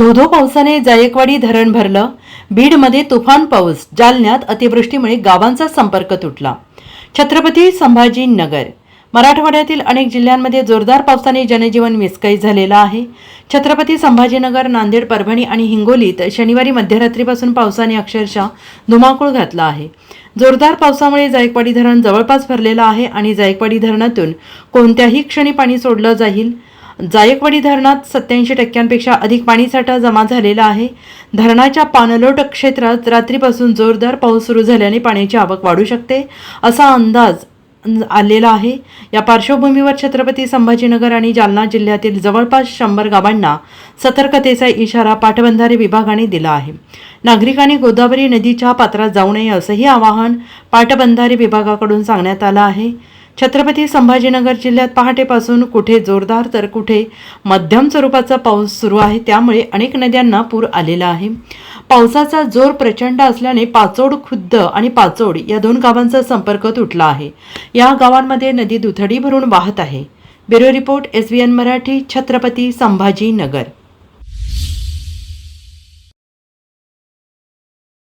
धोधो पावसाने जायकवाडी धरण भरलं. बीडमध्ये तुफान पाऊस. जालन्यात अतिवृष्टीमुळे गावांचा संपर्क तुटला. छत्रपती संभाजीनगर. मराठवाड्यातील अनेक जिल्ह्यांमध्ये जोरदार पावसाने जनजीवन विस्कळीत झालेलं आहे. छत्रपती संभाजीनगर नांदेड परभणी आणि हिंगोलीत शनिवारी मध्यरात्रीपासून पावसाने अक्षरशः धुमाकूळ घातला आहे. जोरदार पावसामुळे जायकवाडी धरण जवळपास भरलेलं आहे आणि जायकवाडी धरणातून कोणत्याही क्षणी पाणी सोडलं जाईल. जायकवाडी धरणात सत्याऐंशी टक्क्यांपेक्षा अधिक पाणीसाठा जमा झालेला आहे. धरणाच्या पाणलोट क्षेत्रात रात्रीपासून जोरदार पाऊस सुरू झाल्याने पाण्याची आवक वाढू शकते असा अंदाज आलेला आहे. या पार्श्वभूमीवर छत्रपती संभाजीनगर आणि जालना जिल्ह्यातील जवळपास शंभर गावांना सतर्कतेचा इशारा पाटबंधारे विभागाने दिला आहे. नागरिकांनी गोदावरी नदीच्या पात्रात जाऊ नये असंही आवाहन पाटबंधारे विभागाकडून सांगण्यात आलं आहे. छत्रपती संभाजीनगर जिल्ह्यात पहाटेपासून कुठे जोरदार तर कुठे मध्यम स्वरूपाचा पाऊस सुरू आहे त्यामुळे अनेक नद्यांना पूर आलेला आहे. पावसाचा जोर प्रचंड असल्याने पाचोड खुद्द आणि पाचोड या दोन गावांचा संपर्क तुटला आहे. या गावांमध्ये नदी दुथडी भरून वाहत आहे. Bureau report S Marathi Chhatrapati Sambhajinagar.